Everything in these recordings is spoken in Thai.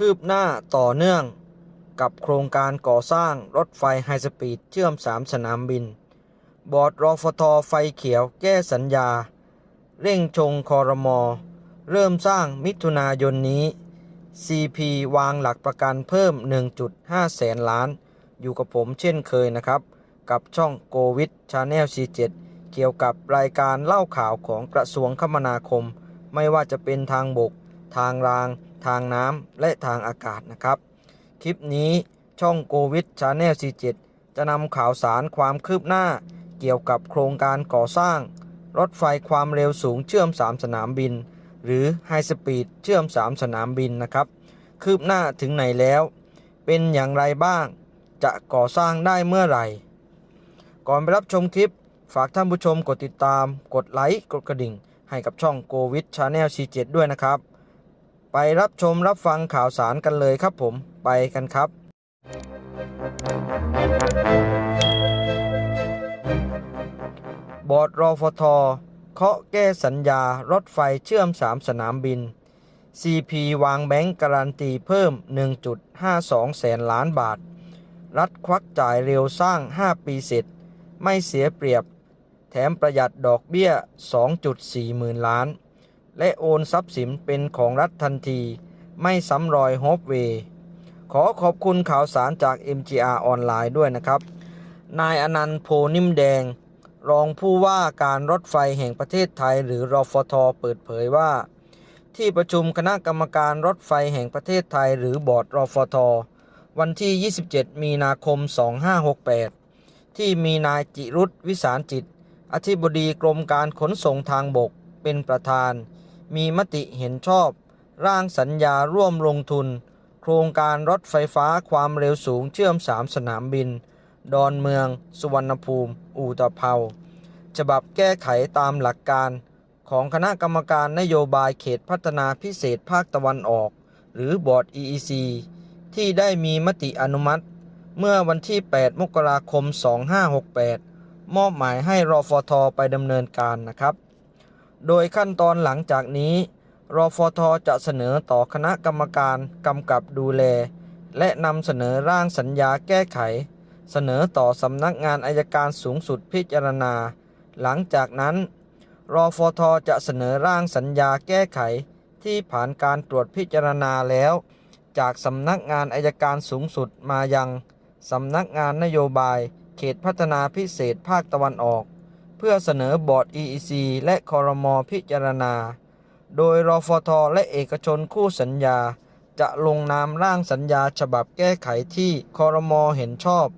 คืบหน้าต่อเนื่องกับโครงการก่อสร้างรถไฟไฮสปีดเชื่อม 3 สนามบิน บอร์ดรอฟทไฟเขียวแก้สัญญา เร่งชงคอรมอ เริ่มสร้างมิถุนายนนี้ CP วางหลักประกันเพิ่ม 1.5 แสนล้าน อยู่กับผมเช่นเคยนะครับ กับช่องโกวิดชาแนล C7 เกี่ยวกับรายการเล่าข่าวของกระทรวงคมนาคม ไม่ว่าจะเป็นทางบก ทางราง ทางน้ำและทางอากาศนะครับ คลิปนี้ช่องโกวิดชาแนล C7 จะนำข่าวสารความคืบหน้า เกี่ยวกับโครงการก่อสร้าง รถไฟความเร็วสูงเชื่อม 3 สนามบิน หรือไฮสปีดเชื่อม 3 สนามบินนะครับ คืบหน้าถึงไหนแล้ว เป็นอย่างไรบ้าง จะก่อสร้างได้เมื่อไหร่ ก่อนไปรับชมคลิป ฝากท่านผู้ชมกดติดตาม กดไลค์ กดกระดิ่ง ให้กับช่องโกวิดชาแนล C7 ด้วยนะครับ ไปรับชมรับฟังข่าวสารกันเลยครับผมไปกันครับ บอร์ดรอฟทเคาะแก้สัญญารถไฟเชื่อม 3 สนามบิน CP วางแบงก์การันตีเพิ่ม 1.52 แสนล้านบาท รัฐควักจ่ายเร็วสร้าง 5 ปีเสร็จ ไม่เสียเปรียบ แถมประหยัดดอกเบี้ย 2.4 หมื่นล้าน และโอนทรัพย์สินเป็นของรัฐทันที ไม่ซ้ำรอยฮอปเวย์ขอขอบคุณข่าวสารจาก MGR ออนไลน์ด้วยนะครับ นายอนันต์โพนิ่มแดง รองผู้ว่าการรถไฟแห่งประเทศไทยหรือรอฟท เปิดเผยว่า ที่ประชุมคณะกรรมการรถไฟแห่งประเทศไทยหรือบอร์ดรอฟท วันที่ 27 มีนาคม 2568 ที่มีนายจิรุธวิสารจิต อธิบดีกรมการขนส่งทางบกเป็นประธาน มีมติเห็นชอบ ร่างสัญญาร่วมลงทุน โครงการรถไฟฟ้าความเร็วสูงเชื่อม3สนามบิน ดอนเมือง สุวรรณภูมิ อู่ตะเภาฉบับแก้ไขตามหลักการของคณะกรรมการนโยบายเขตพัฒนาพิเศษภาคตะวันออก หรือบอร์ด EEC ที่ได้มีมติอนุมัติ เมื่อวันที่ 8 มกราคม 2568 มอบหมายให้รอฟทไปดำเนินการนะครับ โดยขั้นตอนหลังจากนี้รอฟทจะเสนอต่อคณะกรรมการกำกับดูแล และนำเสนอร่างสัญญาแก้ไข เสนอต่อสำนักงานอายการสูงสุดพิจารณา หลังจากนั้นรอฟทจะเสนอร่างสัญญาแก้ไขที่ผ่านการตรวจพิจารณาแล้ว จากสำนักงานอายการสูงสุดมายังสำนักงานนโยบาย เขตพัฒนาพิเศษภาคตะวันออก เพื่อเสนอบอร์ด EEC และคอรมอพิจารณา โดยรอฟท และเอกชนคู่สัญญา จะลงนามร่างสัญญาฉบับแก้ไขที่คอรมอเห็นชอบ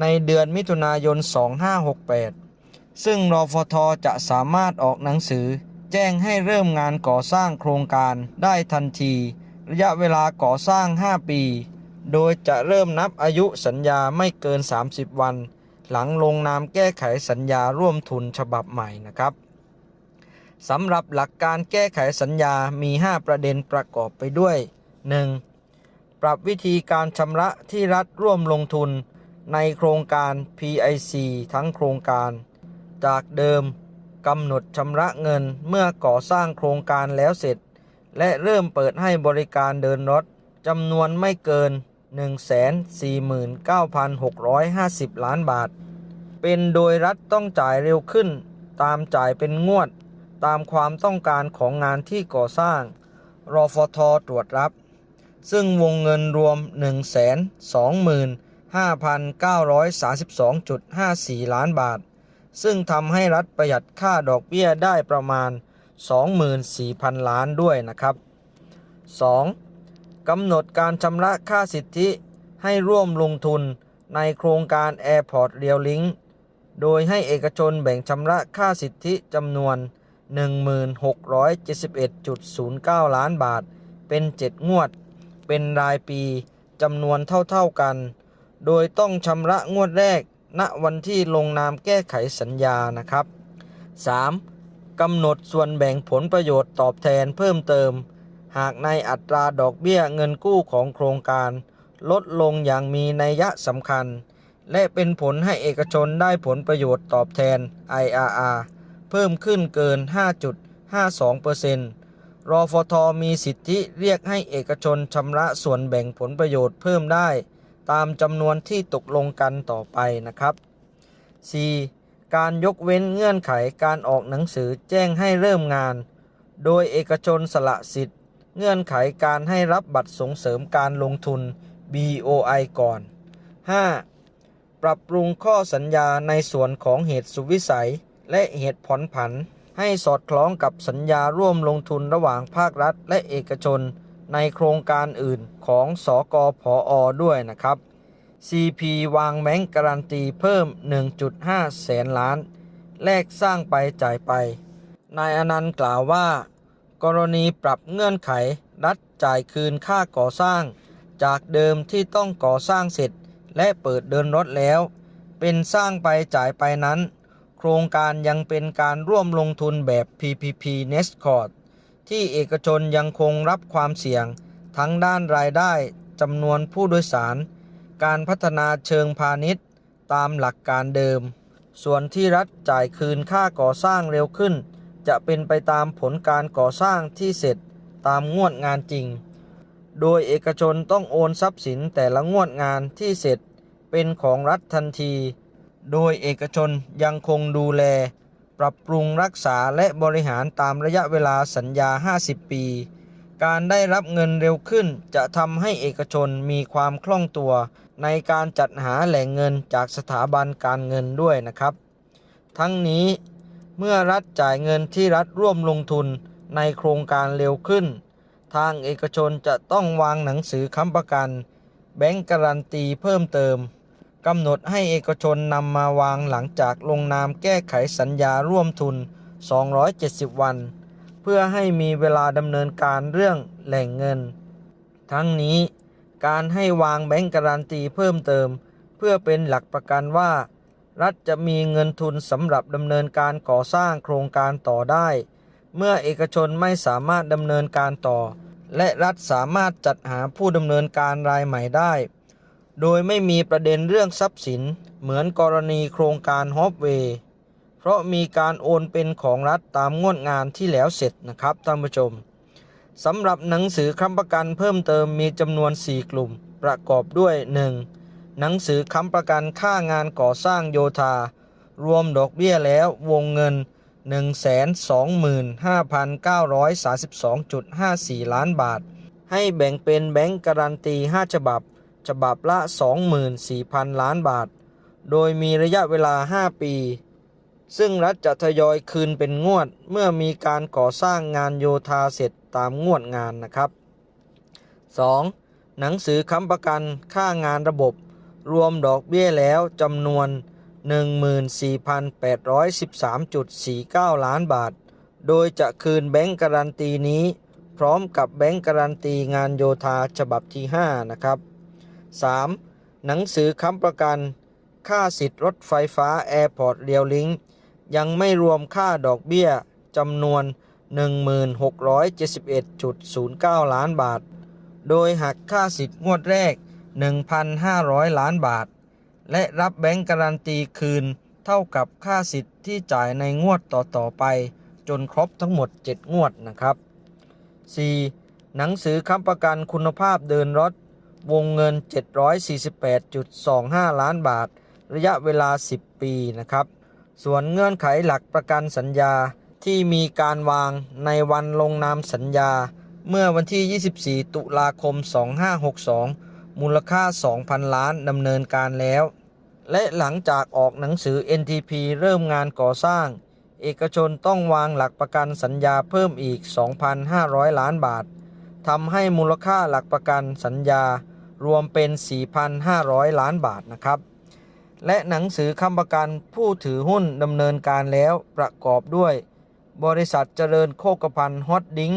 ในเดือนมิถุนายน 2568 ซึ่งรอฟท จะสามารถออกหนังสือ แจ้งให้เริ่มงานก่อสร้างโครงการได้ทันที ระยะเวลาก่อสร้าง 5 ปี โดยจะเริ่มนับอายุสัญญาไม่เกิน 30 วัน หลังลงนามแก้ไขสัญญาร่วมทุนฉบับใหม่นะครับสำหรับหลักการแก้ไขสัญญามี 5 ประเด็นประกอบไปด้วย 1. ปรับวิธีการชำระที่รัฐร่วมลงทุนในโครงการ PIC ทั้งโครงการ จากเดิมกำหนดชำระเงินเมื่อก่อสร้างโครงการแล้วเสร็จ และเริ่มเปิดให้บริการเดินรถจำนวนไม่เกิน 149,650 ล้านบาท เป็นโดยรัฐต้องจ่ายเร็วขึ้น ตามจ่ายเป็นงวด ตามความต้องการของงานที่ก่อสร้าง รอฟทตรวจรับ ซึ่งวงเงินรวม 125,932.54 ล้านบาท ซึ่งทำให้รัฐประหยัดค่าดอกเบี้ยได้ประมาณ 24,000 ล้านด้วยนะครับ 2. กำหนดการชำระค่าสิทธิให้ร่วมลงทุนในโครงการ Airport Rail Link โดยให้เอกชนแบ่งชำระค่าสิทธิจำนวน 1671.09 ล้านบาท เป็น 7 งวด เป็นรายปีจำนวนเท่าๆกัน โดยต้องชำระงวดแรก ณ วันที่ลงนามแก้ไขสัญญานะครับ 3. กำหนดส่วนแบ่งผลประโยชน์ตอบแทนเพิ่มเติม หากในอัตราดอกเบี้ยเงินกู้ของโครงการ ลดลงอย่างมีนัยยะสำคัญ และเป็นผลให้เอกชนได้ผลประโยชน์ตอบแทน IRR เพิ่มขึ้นเกิน 5.52%รรอฟทมีสิทธิเรียกให้เอกชนชำระส่วนแบ่งผลประโยชน์เพิ่มได้ ตามจำนวนที่ตกลงกันต่อไปนะครับ 4. การยกเว้นเงื่อนไขการออกหนังสือแจ้งให้เริ่มงาน โดยเอกชนสละสิทธิ์ เงื่อนไขการให้รับบัตรส่งเสริมการลงทุน BOI ก่อน 5. ปรับปรุงข้อสัญญาในส่วนของเหตุสุวิสัย และเหตุผ่อนผัน ให้สอดคล้องกับสัญญาร่วมลงทุนระหว่างภาครัฐและเอกชน ในโครงการอื่นของสกพออด้วยนะครับ CP วางแบงก์การันตีเพิ่ม 1.5 แสนล้าน แลกสร้างไปจ่ายไป นายอนันต์กล่าวว่า กรณีปรับเงื่อนไข รัฐจ่ายคืนค่าก่อสร้าง จากเดิมที่ต้องก่อสร้างเสร็จ และเปิดเดินรถแล้ว เป็นสร้างไปจ่ายไปนั้น โครงการยังเป็นการร่วมลงทุนแบบ PPP n e s c o r d ที่เอกชนยังคงรับความเสี่ยง ทั้งด้านรายได้จำนวนผู้โดยสาร การพัฒนาเชิงพาณิชย์ ตามหลักการเดิม ส่วนที่รัฐจ่ายคืนค่าก่อสร้างเร็วขึ้น จะเป็นไปตามผลการก่อสร้างที่เสร็จตามงวดงานจริง โดยเอกชนต้องโอนทรัพย์สินแต่ละงวดงานที่เสร็จเป็นของรัฐทันที โดยเอกชนยังคงดูแล ปรับปรุงรักษาและบริหารตามระยะเวลาสัญญา 50 ปี การได้รับเงินเร็วขึ้นจะทำให้เอกชนมีความคล่องตัว ในการจัดหาแหล่งเงินจากสถาบันการเงินด้วยนะครับ ทั้งนี้ เมื่อรัฐจ่ายเงินที่รัฐร่วมลงทุนในโครงการเร็วขึ้น ทางเอกชนจะต้องวางหนังสือค้ำประกัน แบงก์การันตีเพิ่มเติมกำหนดให้เอกชนนำมาวางหลังจากลงนามแก้ไขสัญญาร่วมทุน 270 วัน เพื่อให้มีเวลาดำเนินการเรื่องแหล่งเงิน ทั้งนี้การให้วางแบงก์การันตีเพิ่มเติม เพื่อเป็นหลักประกันว่า รัฐจะมีเงินทุนสำหรับดำเนินการก่อสร้างโครงการต่อได้ เมื่อเอกชนไม่สามารถดำเนินการต่อ และรัฐสามารถจัดหาผู้ดำเนินการรายใหม่ได้ โดยไม่มีประเด็นเรื่องทรัพย์สิน เหมือนกรณีโครงการฮอปเวย์เพราะมีการโอนเป็นของรัฐตามงวดงานที่แล้วเสร็จนะครับท่านผู้ชมสำหรับหนังสือค้ำประกันเพิ่มเติมมีจำนวน 4 กลุ่ม ประกอบด้วย 1. หนังสือค้ำประกันค่างานก่อสร้างโยธา รวมดอกเบี้ยแล้ววงเงิน 125,932.54 ล้านบาท ให้แบ่งเป็นแบงก์การันตี 5 ฉบับ ฉบับละ 24,000 ล้านบาท โดยมีระยะเวลา 5 ปี ซึ่งรัฐจะทยอยคืนเป็นงวดเมื่อมีการก่อสร้างงานโยธาเสร็จตามงวดงานนะครับ 2. หนังสือค้ำประกันค่างานระบบ รวมดอกเบี้ยแล้วจำนวน 14,813.49 ล้านบาท โดยจะคืนแบงก์การันตีนี้ พร้อมกับแบงก์การันตีงานโยธาฉบับที่ 5 นะครับ 3. หนังสือค้ำประกัน ค่าสิทธิ์รถไฟฟ้าแอร์พอร์ตเรียวลิงยังไม่รวมค่าดอกเบี้ยจำนวน 1671.09 ล้านบาท โดยหักค่าสิทธิ์งวดแรก 1,500 ล้านบาท และรับแบงก์การันตีคืน เท่ากับค่าสิทธิ์ที่จ่ายในงวดต่อๆไป จนครบทั้งหมด 7 งวดนะครับ 4. หนังสือค้ำประกันคุณภาพเดินรถ วงเงิน 748.25 ล้านบาท ระยะเวลา 10 ปีนะครับ ส่วนเงื่อนไขหลักประกันสัญญาที่มีการวางในวันลงนามสัญญา เมื่อวันที่ 24 ตุลาคม 2562 มูลค่า 2,000 ล้านดำเนินการแล้ว และหลังจากออกหนังสือ NTP เริ่มงานก่อสร้าง เอกชนต้องวางหลักประกันสัญญาเพิ่มอีก 2,500 ล้านบาททำให้มูลค่าหลักประกันสัญญารวมเป็น 4,500 ล้านบาทนะครับ และหนังสือค้ำประกันผู้ถือหุ้นดำเนินการแล้วประกอบด้วย บริษัทเจริญโคกพันฮอตดิ้ง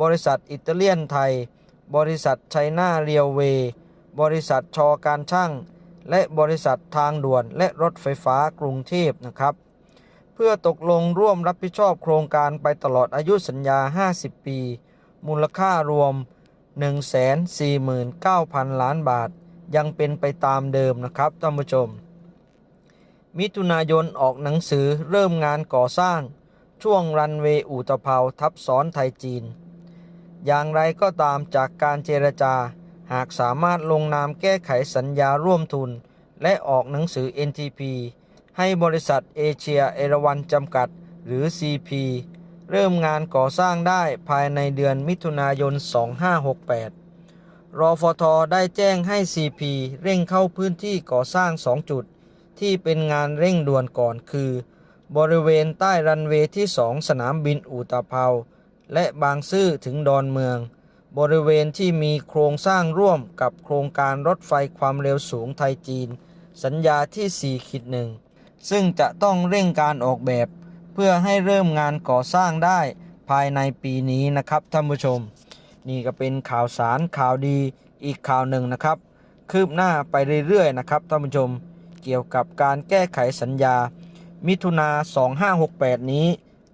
บริษัทอิตาเลียนไทย บริษัทไชน่าเรียวเวย์ บริษัทชอการช่าง และบริษัททางด่วนและรถไฟฟ้ากรุงเทพนะครับ เพื่อตกลงร่วมรับผิดชอบโครงการไปตลอดอายุสัญญา 50 ปี มูลค่ารวม 149,000 ล้านบาท ยังเป็นไปตามเดิมนะครับท่านผู้ชม มิถุนายนออกหนังสือเริ่มงานก่อสร้าง ช่วงรันเวย์อู่ตะเภาทับซ้อนไทยจีน อย่างไรก็ตามจากการเจรจา หากสามารถลงนามแก้ไขสัญญาร่วมทุน และออกหนังสือ NTP ให้บริษัทเอเชียเอราวันจำกัด หรือ CP เริ่มงานก่อสร้างได้ภายในเดือนมิถุนายน 2568 รอฟทได้แจ้งให้ CP เร่งเข้าพื้นที่ก่อสร้าง 2 จุด ที่เป็นงานเร่งด่วนก่อนคือ บริเวณใต้รันเวย์ที่ 2 สนามบินอูตาเภา และบางซื่อถึงดอนเมือง บริเวณที่มีโครงสร้างร่วมกับโครงการรถไฟความเร็วสูงไทยจีน สัญญาที่4ขีดหนึ่งซึ่งจะต้องเร่งการออกแบบ เพื่อให้เริ่มงานก่อสร้างได้ภายในปีนี้นะครับท่านผู้ชม นี่ก็เป็นข่าวสารข่าวดีอีกข่าวหนึ่งนะครับ คืบหน้าไปเรื่อยๆนะครับท่านผู้ชม เกี่ยวกับการแก้ไขสัญญา มิถุนา 2568 นี้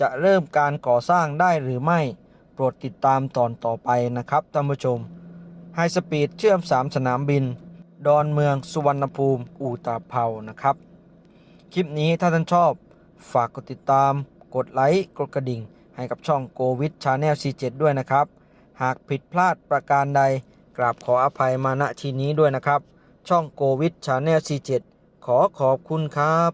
จะเริ่มการก่อสร้างได้หรือไม่ โปรดติดตามตอนต่อไปนะครับท่านผู้ชมไฮสปีดเชื่อม 3 สนามบิน ดอนเมืองสุวรรณภูมิอูตาเภานะครับ คลิปนี้ถ้าท่านชอบฝากกดติดตาม กดไลค์กดกระดิ่ง ให้กับช่องโกวิดชาแนล C7 ด้วยนะครับ หากผิดพลาดประการใด กราบขออภัยมาณที่นี้ด้วยนะครับ ช่องโกวิดชาแนล C7 ขอขอบคุณครับ